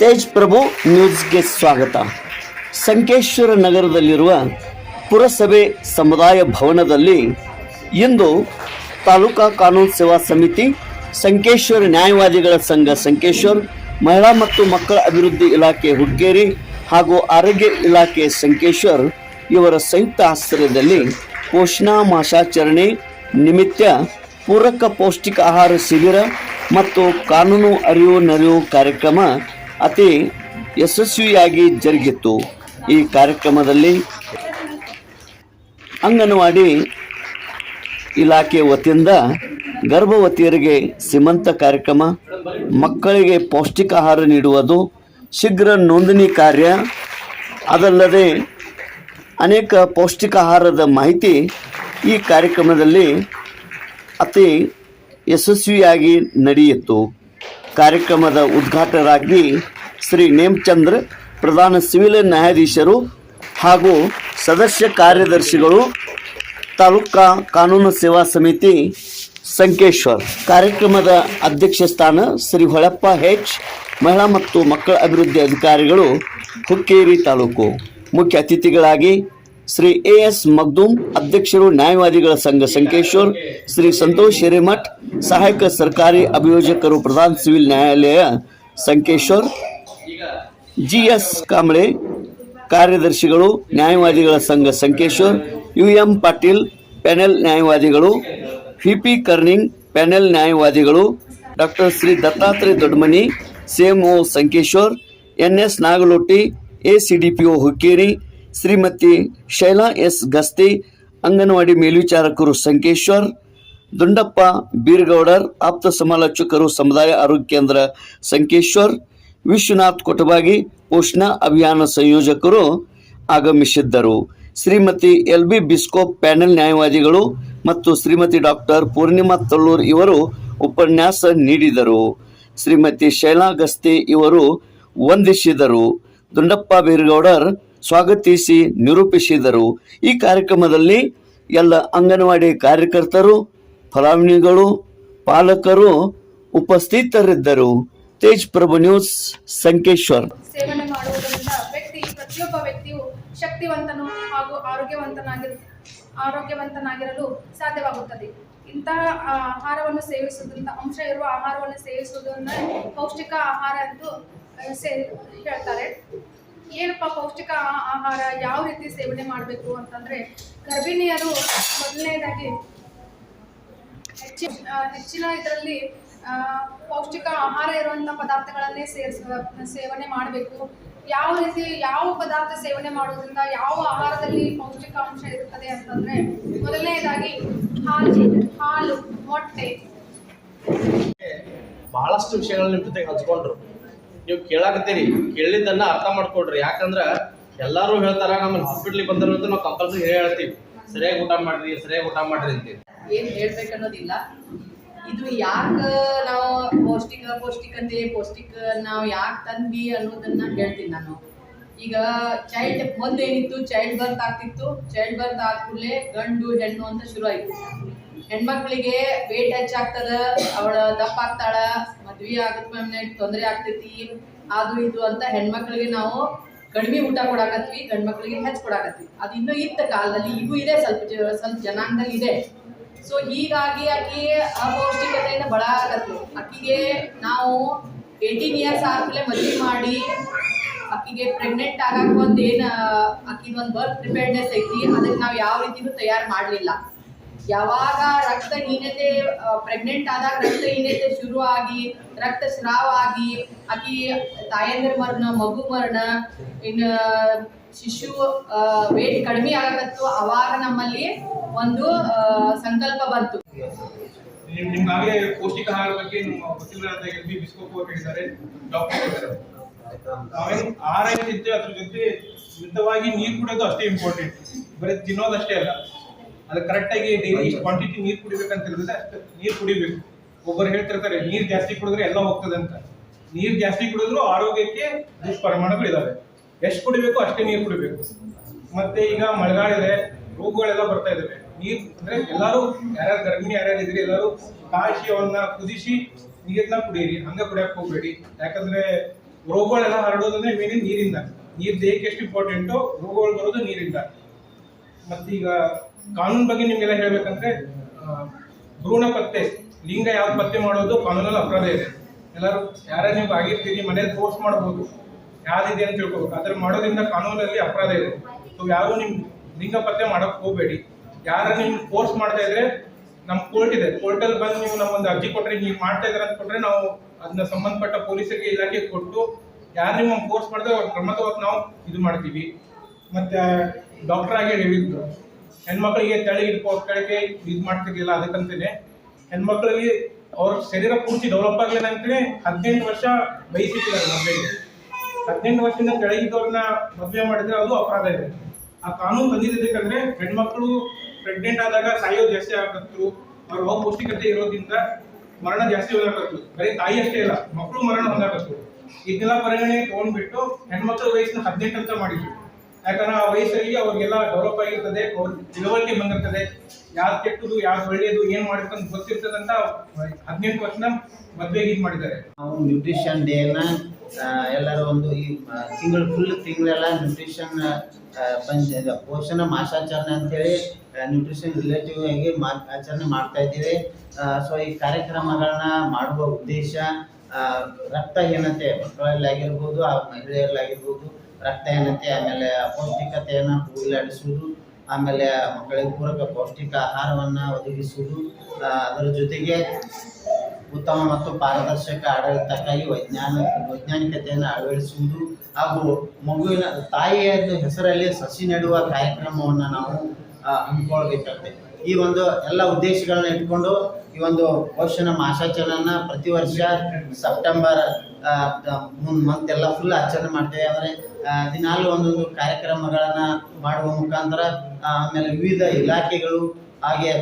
ತೇಜ್ ಪ್ರಭು ನ್ಯೂಸ್ಗೆ ಸ್ವಾಗತ. ಸಂಕೇಶ್ವರ ನಗರದಲ್ಲಿರುವ ಪುರಸಭೆ ಸಮುದಾಯ ಭವನದಲ್ಲಿ ಇಂದು ತಾಲೂಕಾ ಕಾನೂನು ಸೇವಾ ಸಮಿತಿ, ಸಂಕೇಶ್ವರ ನ್ಯಾಯವಾದಿಗಳ ಸಂಘ ಸಂಕೇಶ್ವರ್, ಮಹಿಳಾ ಮತ್ತು ಮಕ್ಕಳ ಅಭಿವೃದ್ಧಿ ಇಲಾಖೆ ಹುಡ್ಗೇರಿ ಹಾಗೂ ಆರೋಗ್ಯ ಇಲಾಖೆ ಸಂಕೇಶ್ವರ್ ಇವರ ಸಂಯುಕ್ತ ಆಶ್ರಯದಲ್ಲಿ ಪೋಷಣಾ ಮಾಸಾಚರಣೆ ನಿಮಿತ್ತ ಪೂರಕ ಪೌಷ್ಟಿಕ ಆಹಾರ ಶಿಬಿರ ಮತ್ತು ಕಾನೂನು ಅರಿವು ನೆರವು ಕಾರ್ಯಕ್ರಮ ಅತಿ ಯಶಸ್ವಿಯಾಗಿ ಜರುಗಿತ್ತು ಈ ಕಾರ್ಯಕ್ರಮದಲ್ಲಿ. ಅಂಗನವಾಡಿ ಇಲಾಖೆ ವತಿಯಿಂದ ಗರ್ಭವತಿಯರಿಗೆ ಸೀಮಂತ ಕಾರ್ಯಕ್ರಮ, ಮಕ್ಕಳಿಗೆ ಪೌಷ್ಟಿಕ ಆಹಾರ ನೀಡುವುದು, ಶೀಘ್ರ ನೋಂದಣಿ ಕಾರ್ಯ, ಅದಲ್ಲದೆ ಅನೇಕ ಪೌಷ್ಟಿಕ ಆಹಾರದ ಮಾಹಿತಿ ಈ ಕಾರ್ಯಕ್ರಮದಲ್ಲಿ ಅತಿ ಯಶಸ್ವಿಯಾಗಿ ನಡೆಯಿತು. ಕಾರ್ಯಕ್ರಮದ ಉದ್ಘಾಟಕರಾಗಿ ಶ್ರೀ ನೇಮಚಂದ್ರ, ಪ್ರಧಾನ ಸಿವಿಲ್ ನ್ಯಾಯಾಧೀಶರು ಹಾಗೂ ಸದಸ್ಯ ಕಾರ್ಯದರ್ಶಿಗಳು, ತಾಲೂಕಾ ಕಾನೂನು ಸೇವಾ ಸಮಿತಿ ಸಂಕೇಶ್ವರ್. ಕಾರ್ಯಕ್ರಮದ ಅಧ್ಯಕ್ಷ ಸ್ಥಾನ ಶ್ರೀ ಹೊಳಪ್ಪ ಹೆಚ್ ಮಹಿಳಾ ಮತ್ತು ಮಕ್ಕಳ ಅಭಿವೃದ್ಧಿ ಅಧಿಕಾರಿಗಳು ಹುಕ್ಕೇರಿ ತಾಲೂಕು. ಮುಖ್ಯ ಅತಿಥಿಗಳಾಗಿ ಶ್ರೀ ಎ ಎಸ್ ಮಗ್ದೂಮ್ ಅಧ್ಯಕ್ಷರು ನ್ಯಾಯವಾದಿಗಳ ಸಂಘ ಸಂಕೇಶ್ವರ್, ಶ್ರೀ ಸಂತೋಷ್ ಹಿರೇಮಠ್, ಸಹಾಯಕ ಸರ್ಕಾರಿ ಅಭಿಯೋಜಕರು ಪ್ರಧಾನ ಸಿವಿಲ್ ನ್ಯಾಯಾಲಯ ಸಂಕೇಶ್ವರ್ ಜಿ ಎಸ್ ಕಾಂಬ್ಳೆ ಕಾರ್ಯದರ್ಶಿಗಳು, ನ್ಯಾಯವಾದಿಗಳ ಸಂಘ Sankeshwar U M Patil, panel ನ್ಯಾಯವಾದಿಗಳು P Karning, panel ನ್ಯಾಯವಾದಿಗಳು doctor Shri Dattatreya Doddamani CMO Sankeshwar N S Nagaloti A C D P O Hukkeri Shrimati Shaila S Gasti, anganwadi ಮೇಲ್ವಿಚಾರಕರು Sankeshwar, Dundappa ಬೀರ್ಗೌಡರ್, ಆಪ್ತ ಸಮಾಲೋಚಕರು ಸಮುದಾಯ ಆರೋಗ್ಯ ಕೇಂದ್ರ ಸಂಕೇಶ್ವರ್, ವಿಶ್ವನಾಥ್ ಕೊಟಬಾಗಿ ಉಷ್ಣ ಅಭಿಯಾನ ಸಂಯೋಜಕರು ಆಗಮಿಸಿದ್ದರು. Shrimati L B Biskop panel ನ್ಯಾಯವಾದಿಗಳು ಮತ್ತು ಶ್ರೀಮತಿ ಡಾಕ್ಟರ್ ಪೂರ್ಣಿಮಾ ತಲ್ಲೂರ್ ಇವರು ಉಪನ್ಯಾಸ ನೀಡಿದರು. ಶ್ರೀಮತಿ ಶೈಲಾ ಗಸ್ತಿ ಇವರು ವಂದಿಸಿದರು. ದುಂಡಪ್ಪ ಬೀರ್ಗೌಡರ್ ಸ್ವಾಗತಿಸಿ ನಿರೂಪಿಸಿದರು. ಈ ಕಾರ್ಯಕ್ರಮದಲ್ಲಿ ಎಲ್ಲ ಅಂಗನವಾಡಿ ಕಾರ್ಯಕರ್ತರು ಫಲಾವಣಿಗಳು ಪಾಲಕರು ಉಪಸ್ಥಿತರಿದ್ದರು. ತೇಜ್ ಪ್ರಭು ನ್ಯೂಸ್, ಸಂಕೇಶ್ವರ್. ಸೇವನೆ ಮಾಡುವುದರಿಂದ ಪ್ರತಿಯೊಬ್ಬ ಶಕ್ತಿವಂತನು ಹಾಗೂ ಆರೋಗ್ಯವಂತನಾಗಿರು, ಆರೋಗ್ಯವಂತನಾಗಿರಲು ಸಾಧ್ಯವಾಗುತ್ತದೆ. ಇಂತಹ ಆಹಾರವನ್ನು ಸೇವಿಸುವುದರಿಂದ, ಅಂಶ ಇರುವ ಆಹಾರವನ್ನು ಸೇವಿಸುವುದನ್ನು ಪೌಷ್ಟಿಕ ಆಹಾರ ಎಂದು ಹೇಳ್ತಾರೆ. ಏನಪ್ಪ ಪೌಷ್ಟಿಕ ಆಹಾರ ಯಾವ ರೀತಿ ಸೇವನೆ ಮಾಡಬೇಕು ಅಂತಂದ್ರೆ ಗರ್ಭಿಣಿಯರು ಮೊದಲನೇದಾಗಿ ಹೆಚ್ಚಿ ಹೆಚ್ಚಿನ ಇದರಲ್ಲಿ ಪೌಷ್ಟಿಕ ಆಹಾರ ಇರುವಂಥ ಪದಾರ್ಥಗಳನ್ನೇ ಸೇರಿಸ ಸೇವನೆ ಮಾಡಬೇಕು. ಯಾವ ರೀತಿ ಯಾವ ಪದಾರ್ಥ ಸೇವನೆ ಮಾಡೋದ್ರಿಂದ ಯಾವ ಆಹಾರದಲ್ಲಿ ಪೌಷ್ಟಿಕಾಂಶ ಇರುತ್ತದೆ ಅಂತಂದ್ರೆ ಮೊದಲನೇದಾಗಿ ಹಾಲು ಹಾಲು, ಮೊಟ್ಟೆ. ಬಹಳಷ್ಟು ವಿಷಯಗಳನ್ನ ಹಂಚ್ಕೊಂಡ್ರು. ನೀವು ಕೇಳಾಕತ್ತೀರಿ, ಕೇಳಿದ್ದನ್ನ ಅರ್ಥ ಮಾಡ್ಕೊಡ್ರಿ ಯಾಕಂದ್ರ ಎಲ್ಲರೂ ಹೇಳ್ತಾರ ನಮ್ಮ ಹಾಸ್ಪಿಟ್ಲಿಗೆ ಬಂದರು ಅಂತ ನಾವು ಕಂಪಲ್ಸರಿ ಹೇಳ್ತೀವಿ. ಸರಿಯಾಗಿ ಊಟ ಮಾಡ್ರಿ, ಸರಿಯಾಗಿ ಊಟ ಮಾಡ್ರಿ ಅಂತೀವಿ. ಏನ್ ಹೇಳ್ಬೇಕನ್ನೋದಿಲ್ಲ. ಇದು ಯಾಕ ನಾವು ಪೌಷ್ಟಿಕ, ಪೌಷ್ಟಿಕತೆ, ಪೌಷ್ಟಿಕ ನಾವು ಯಾಕೆ ತಂದ್ವಿ ಅನ್ನೋದನ್ನ ಹೇಳ್ತೀನಿ ನಾನು. ಈಗ ಚೈಲ್ಡ್ ಮೊದ್ಲು ಏನಿತ್ತು ಚೈಲ್ಡ್ ಬರ್ತ್ ಆಗ್ತಿತ್ತು ಚೈಲ್ಡ್ ಬರ್ತ್ ಆದ್ಮೇಲೆ ಗಂಡು, ಹೆಣ್ಣು ಅಂತ ಶುರು ಆಯ್ತು ಹೆಣ್ಮಕ್ಳಿಗೆ ವೇಟ್ ಹೆಚ್ಚಾಗ್ತದ ಅವಳ ದಪ್ಪ ಆಗ್ತಾಳ ಮದ್ವಿ ಆಗದ ತೊಂದರೆ ಆಗ್ತೈತಿ, ಅದು ಇದು ಅಂತ ಹೆಣ್ಮಕ್ಳಿಗೆ ನಾವು ಕಡಿಮೆ ಊಟ ಕೊಡಾಕತ್ವಿ, ಗಂಡ್ಮಕ್ಳಿಗೆ ಹೆಚ್ಚು ಕೊಡಾಕತ್ವಿ. ಅದು ಇನ್ನೂ ಇತ್ತ ಕಾಲದಲ್ಲಿ ಈಗೂ ಇದೆ ಸ್ವಲ್ಪ ಸ್ವಲ್ಪ ಜನಾಂಗದಲ್ಲಿ ಇದೆ. ಸೊ ಹೀಗಾಗಿ ಆಕಿ ಅಪೌಷ್ಟಿಕತೆಯಿಂದ ಆಗತ್ತೆ ಆಕಿಗೆ ನಾವು ಏಯ್ಟೀನ್ ಇಯರ್ಸ್ ಆದ್ಮೇಲೆ ಮದುವೆ ಮಾಡಿ, ಆಕಿಗೆ ಪ್ರೆಗ್ನೆಂಟ್ ಆಗಕ್ಕೆ ಒಂದು ಏನು ಆಕಿಗೆ ಒಂದು ಬರ್ತ್ ಪ್ರಿಪೇರ್ಡ್ನೆಸ್ ಐತಿ ಅದಕ್ಕೆ ನಾವು ಯಾವ ರೀತಿನೂ ತಯಾರು ಮಾಡಲಿಲ್ಲ. ಯಾವಾಗ ರಕ್ತಹೀನತೆ ಪ್ರೆಗ್ನೆಂಟ್ ಆದಾಗ ರಕ್ತಹೀನತೆ ಶುರು ಆಗಿ ರಕ್ತಸ್ರಾವ ಆಗಿ ಆಕಿ ತಾಯಂದ್ರ ಮರಣ, ಮಗು ಮರಣ, ಇನ್ನು ಶಿಶು ವೇಟ್ ಕಡಿಮೆ ಆಗಕತ್ತು ಅವಾಗ ನಮ್ಮಲ್ಲಿ ಒಂದು ಸಂಕಲ್ಪ ಬಂತು. ನಿಮ್ಗಾಗಲೇ ಪೌಷ್ಟಿಕ ಆಹಾರ ಬಗ್ಗೆ ನಮ್ಮ ವಕೀಲರಾದ ಎಲ್ ಬಿ ಬಿಸ್ಕೋಪು ಹೇಳಿದ್ದಾರೆ ಡಾಕ್ಟರ್ ಹೇಳಿದ್ದಾರೆ. ನಾವೇನು ಆಹಾರ ಅದ್ರ ಜೊತೆ ಮಿತವಾಗಿ ನೀರು ಕುಡಿಯೋದು ಅಷ್ಟೇ ಇಂಪಾರ್ಟೆಂಟ್ ಬರೀ ತಿನ್ನೋದಷ್ಟೇ ಅಲ್ಲ. ಅದು ಕರೆಕ್ಟಾಗಿ ಡೈಲಿ ಇಷ್ಟು ಕ್ವಾಂಟಿಟಿ ನೀರು ಕುಡಿಬೇಕಂತ ಹೇಳಿದ್ರೆ ಅಷ್ಟು ನೀರು ಕುಡಿಬೇಕು. ಒಬ್ಬರು ಹೇಳ್ತಿರ್ತಾರೆ ನೀರು ಜಾಸ್ತಿ ಕುಡಿದ್ರೆ ಎಲ್ಲ ಹೋಗ್ತದೆ ಅಂತ. ನೀರು ಜಾಸ್ತಿ ಕುಡಿದ್ರು ಆರೋಗ್ಯಕ್ಕೆ ದುಷ್ಪರಿಣಾಮಗಳು ಇದಾವೆ ಎಷ್ಟು ಕುಡಿಬೇಕು ಅಷ್ಟೇ ನೀರು ಕುಡಿಬೇಕು. ಮತ್ತೆ ಈಗ ಮಳೆಗಾಲ ಇದೆ ರೋಗಗಳೆಲ್ಲ ಬರ್ತಾ ಇದಾವೆ. ನೀರು ಅಂದ್ರೆ ಎಲ್ಲರೂ ಯಾರ್ಯಾರು ಗರ್ಭಿಣಿ ಯಾರ್ಯಾರು ಇದ್ರಿ ಎಲ್ಲರೂ ಕಾಶಿ ಅವನ್ನ ಕುದಿಸಿ ನೀರನ್ನ ಕುಡಿಯಿರಿ. ಹಂಗೆ ಕುಡಿಯಕ್ ಹೋಗ್ಬೇಡಿ. ಯಾಕಂದ್ರೆ ರೋಗಗಳೆಲ್ಲ ಹರಡೋದಂದ್ರೆ ಮೇನ್ ನೀರಿಂದ. ನೀರು ದೇಹಕ್ಕೆ ಎಷ್ಟು ಇಂಪಾರ್ಟೆಂಟು ರೋಗಗಳು ಬರೋದು ನೀರಿಂದ. ಮತ್ತೀಗ ಕಾನೂನು ಬಗ್ಗೆ ನಿಮ್ಗೆಲ್ಲ ಹೇಳ್ಬೇಕಂದ್ರೆ ಭ್ರೂಣ ಪತ್ತೆ, ಲಿಂಗ ಯಾವ್ದು ಪತ್ತೆ ಮಾಡೋದು ಕಾನೂನಲ್ಲಿ ಅಪರಾಧ ಇದೆ. ಎಲ್ಲರೂ ಯಾರೇ ನೀವು ಆಗಿರ್ತೀರಿ ಮನೇಲಿ ಫೋರ್ಸ್ ಮಾಡ್ಬೋದು. ಯಾರಿದೆ ಅಂತ ತಿಳ್ಕೊಬೇಕು. ಅದ್ರ ಮಾಡೋದ್ರಿಂದ ಕಾನೂನಲ್ಲಿ ಅಪರಾಧ ಇದೆ. ಸೊ ಯಾರು ನಿಮ್ ಲಿಂಗ ಪತ್ತೆ ಮಾಡಕ್ ಹೋಗ್ಬೇಡಿ. ಯಾರ ನಿಮ್ ಫೋರ್ಸ್ ಮಾಡ್ತಾ ಇದ್ರೆ ನಮ್ ಕೋರ್ಟ್ ಇದೆ. ಕೋರ್ಟಲ್ಲಿ ಬಂದು ನೀವು ನಮ್ಮೊಂದು ಅರ್ಜಿ ಕೊಟ್ರೆ, ನೀವು ಮಾಡ್ತಾ ಇದ್ರೆ ಅಂತ ಕೊಟ್ರೆ ನಾವು ಅದನ್ನ ಸಂಬಂಧಪಟ್ಟ ಪೊಲೀಸರಿಗೆ ಇಲಾಖೆ ಕೊಟ್ಟು, ಯಾರು ನಿಮ್ಮ ಫೋರ್ಸ್ ಮಾಡಿದ್ರೆ ಅವ್ರ ನಾವು ಇದು ಮಾಡ್ತೀವಿ. ಮತ್ತೆ ಡಾಕ್ಟರ್ ಆಗಿ ಹೇಳಿದ್ರು. ಹೆಣ್ಮಕ್ಳಿಗೆ ತಳಿ ಕಡೆಗೆ ಇದು ಮಾಡ್ತಿರ್ಲಿಲ್ಲ ಅದಕ್ಕಂತೇನೆ. ಹೆಣ್ಮಕ್ಳಲ್ಲಿ ಅವ್ರ ಶರೀರ ಪೂರ್ತಿ ಡೆವಲಪ್ ಆಗಲಿಲ್ಲ ಅಂತೇಳಿ ಹದಿನೆಂಟು ವರ್ಷ ಬಯಸಿಟ್ಟಿದ್ದಾರೆ ಮದುವೆಗೆ ಹದಿನೆಂಟು ವರ್ಷದಿಂದ ಕೆಳಗಿದ್ದವ್ರನ್ನ ಮದುವೆ ಮಾಡಿದ್ರೆ ಅದು ಅಪರಾಧ ಇದೆ. ಆ ಕಾನೂನು ಬಂದಿದ್ದಕ್ಕಂದ್ರೆ ಹೆಣ್ಮಕ್ಳು ಪ್ರೆಗ್ನೆಂಟ್ ಆದಾಗ ಸಾಯೋದು ಜಾಸ್ತಿ ಆಗತ್ತು ಅವ್ರ ಅಪೌಷ್ಟಿಕತೆ ಇರೋದ್ರಿಂದ ಮರಣ ಜಾಸ್ತಿ ಹೊಂದಾಕತ್ತು ಬರೀ ತಾಯಿ ಅಷ್ಟೇ ಇಲ್ಲ ಮಕ್ಕಳು ಮರಣ ಹೊಂದಾಕತ್ತು. ಇದನ್ನೆಲ್ಲ ಪರಿಗಣನೆ ತಗೊಂಡ್ಬಿಟ್ಟು ಹೆಣ್ಮಕ್ಳ ವಯಸ್ಸಿನ ಹದಿನೆಂಟು ಅಂತ ಮಾಡಿದ್ರು. ಯಾಕಂದ್ರೆ ಆ ವಯಸ್ಸಲ್ಲಿ ಅವ್ರಿಗೆಲ್ಲ ಡೆವಲಪ್ ಆಗಿರ್ತದೆ, ಅವ್ರ ತಿಳುವಳಿಕೆ ಬಂದಿರ್ತದೆ. ಯಾವ್ದು ಕೆಟ್ಟದು ಯಾವ್ದು ಒಳ್ಳೇದು, ಏನ್ ಮಾಡಿರ್ತಂತ ಗೊತ್ತಿರ್ತದೆ ಅಂತ ಹದಿನೆಂಟು ವರ್ಷನ ಮದ್ವೆಗೆ ಇದು ಮಾಡಿದ್ದಾರೆ. ನಾವು ನ್ಯೂಟ್ರಿಷನ್ ಡೇನ ಎಲ್ಲರೂ ಒಂದು ಈ ತಿಂಗಳು ಫುಲ್ ತಿಂಗಳೆಲ್ಲ ನ್ಯೂಟ್ರಿಷನ್ ಪಂಚ ಪೋಷಣ ಮಾಸಾಚರಣೆ ಅಂತೇಳಿ ನ್ಯೂಟ್ರಿಷನ್ ರಿಲೇಟಿವ್ ಆಗಿ ಮಾ, ಆಚರಣೆ ಮಾಡ್ತಾ ಇದ್ದೀವಿ. ಸೊ ಈ ಕಾರ್ಯಕ್ರಮಗಳನ್ನ ಮಾಡುವ ಉದ್ದೇಶ ರಕ್ತ ರಕ್ತಹೀನತೆ ಮಕ್ಕಳಲ್ಲಿ ಆಗಿರ್ಬೋದು, ಆ ಮಹಿಳೆಯರಲ್ಲಿ ಆಗಿರ್ಬೋದು ರಕ್ತಹೀನತೆ, ಆಮೇಲೆ ಅಪೌಷ್ಟಿಕತೆಯನ್ನು ಹೋಗಲಾಡಿಸುವುದು ಆಮೇಲೆ ಮಕ್ಕಳಿಗೆ ಪೂರಕ ಪೌಷ್ಟಿಕ ಆಹಾರವನ್ನು ಒದಗಿಸುವುದು ಅದರ ಜೊತೆಗೆ ಉತ್ತಮ ಮತ್ತು ಪಾರದರ್ಶಕ ಆಡಳಿತಕ್ಕಾಗಿ ವೈಜ್ಞಾನ, ವೈಜ್ಞಾನಿಕತೆಯನ್ನು ಅಳವಡಿಸುವುದು ಹಾಗೂ ಮಗುವಿನ ತಾಯಿಯ ಹೆಸರಲ್ಲಿ ಸಸಿ ನೆಡುವ ಕಾರ್ಯಕ್ರಮವನ್ನು ನಾವು ಹಮ್ಮಿಕೊಳ್ಬೇಕಾಗ್ತದೆ. ಈ ಒಂದು ಎಲ್ಲ ಉದ್ದೇಶಗಳನ್ನ ಇಟ್ಕೊಂಡು ಈ ಒಂದು ಪೋಷಣ ಮಾಸಾಚರಣೆಯನ್ನು ಪ್ರತಿ ವರ್ಷ ಸೆಪ್ಟೆಂಬರ್ ಮಂತ್ ಎಲ್ಲ ಫುಲ್ ಆಚರಣೆ ಮಾಡ್ತೇವೆ. ಅಂದರೆ ದಿನಾಲು ಒಂದೊಂದು ಕಾರ್ಯಕ್ರಮಗಳನ್ನ ಮಾಡುವ ಮುಖಾಂತರ ಆಮೇಲೆ ವಿವಿಧ ಇಲಾಖೆಗಳು ಹಾಗೆ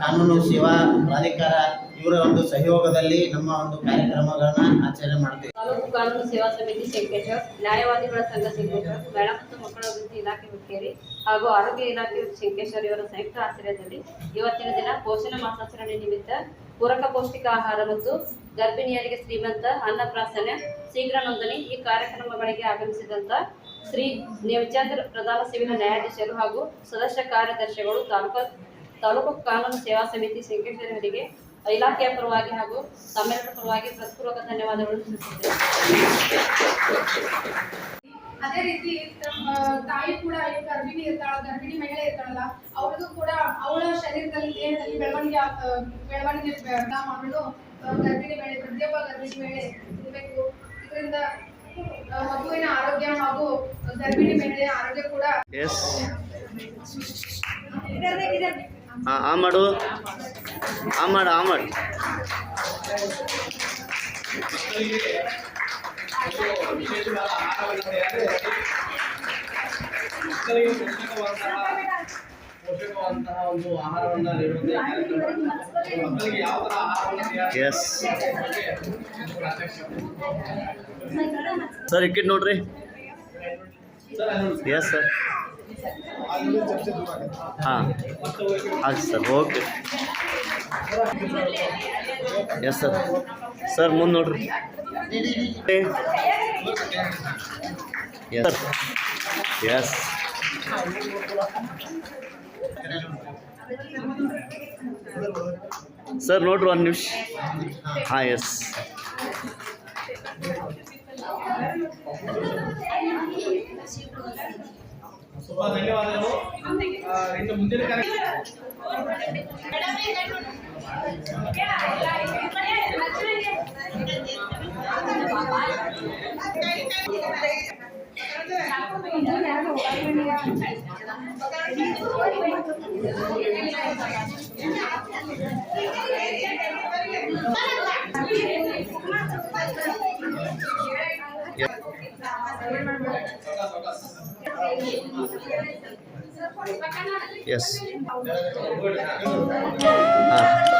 ಕಾನೂನು, ಸೇವಾ, ಪ್ರಾಧಿಕಾರ ಇವರ ಒಂದು ಸಹಯೋಗದಲ್ಲಿ ನಮ್ಮ ಒಂದು ಕಾರ್ಯಕ್ರಮಗಳನ್ನ ಆಚರಣೆ ಮಾಡ್ತೇವೆ. ತಾಲೂಕು ಕಾನೂನು ಸೇವಾ ಸಮಿತಿ ಶಂಕೇಶ್ವರ್ ನ್ಯಾಯವಾದಿಗಳ ಸಂಘ ಶಂಕೇಶ್ವರ್ ಮಹಿಳಾ ಮತ್ತು ಮಕ್ಕಳ ಅಭಿವೃದ್ಧಿ ಇಲಾಖೆ ಮುಖ್ಯರಿ ಹಾಗೂ ಆರೋಗ್ಯ ಇಲಾಖೆ ಶಂಕೇಶ್ವರ್ ಇವರ ಸಂಯುಕ್ತ ಆಶ್ರಯದಲ್ಲಿ ಇವತ್ತಿನ ದಿನ ಪೋಷಣ ಮಾಸಾಚರಣೆ ನಿಮಿತ್ತ ಪೂರಕ ಪೌಷ್ಟಿಕ ಆಹಾರ ಮತ್ತು ಗರ್ಭಿಣಿಯರಿಗೆ ಶ್ರೀಮಂತ ಅನ್ನಪ್ರಾಸನೆ ಶೀಘ್ರ ನೋಂದಣಿ ಈ ಕಾರ್ಯಕ್ರಮಗಳಿಗೆ ಆಗಮಿಸಿದಂತ ಶ್ರೀ ನೇಮಚಂದ್ರ ಪ್ರಧಾನ ಸಿವಿಲ್ ನ್ಯಾಯಾಧೀಶರು ಹಾಗೂ ಸದಸ್ಯ ಕಾರ್ಯದರ್ಶಿಗಳು ತಾಲೂಕು ತಾಲೂಕು ಕಾನೂನು ಸೇವಾ ಸಮಿತಿ ಶಂಕೇಶ್ವರರಿಗೆ ಇಲಾಖೆಯ ಪರವಾಗಿ ಹಾಗೂ ಸಮ್ಮೇಳನ ಪರವಾಗಿ ಹೃತ್ಪೂರ್ವಕ ಧನ್ಯವಾದಗಳು ತಿಳಿಸುತ್ತೇನೆ ಅದೇ ರೀತಿ ತಮ್ಮ ತಾಯಿ ಕೂಡ ಈಗ ಗರ್ಭಿಣಿ ಇರ್ತಾಳ ಗರ್ಭಿಣಿ ಮಹಿಳೆ ಇರ್ತಾಳಲ್ಲ ಅವ್ರಿಗೂ ಕೂಡ ಅವಳ ಶರೀರದಲ್ಲಿ ದೇಹದಲ್ಲಿ ಬೆಳವಣಿಗೆ ಬೆಳವಣಿಗೆ ಮಾಡಲು ಗರ್ಭಿಣಿ ಮಹಿಳೆ ಪ್ರತಿಯೊಬ್ಬ ಗರ್ಭಿಣಿ ಮಹಿಳೆ ಇರಬೇಕು. ಇದರಿಂದ ಮಗುವಿನ ಆರೋಗ್ಯ ಹಾಗೂ ಗರ್ಭಿಣಿ ಮಹಿಳೆಯ ಆರೋಗ್ಯ ಕೂಡ ಹಾಂ ಆ ಮಾಡು ಆ ಮಾಡು. ಪೋಷಕವಂತಹ ಒಂದು ಯಾವ ಎಸ್ ಸರ್ ಇಕ್ಕಿಟ್ ಕಿಟ್ ನೋಡ್ರಿ ಎಸ್ ಸರ್ ಹಾಂ ಆಯ್ತು sir okay yes sir sir ಮುಂದೆ ನೋಡ್ರಿ. ಎಸ್ ಎಸ್ ಸರ್ ನೋಡ್ರಿ ಒಂದು ನಿಮಿಷ. ಹಾಂ ಎಸ್ ತುಂಬಾ ಧನ್ಯವಾದಗಳು ಇನ್ನು ಮುಂದಿನ ಕಾರ್ಯಕ್ರಮ. ಎಸ್ ಹಾಂ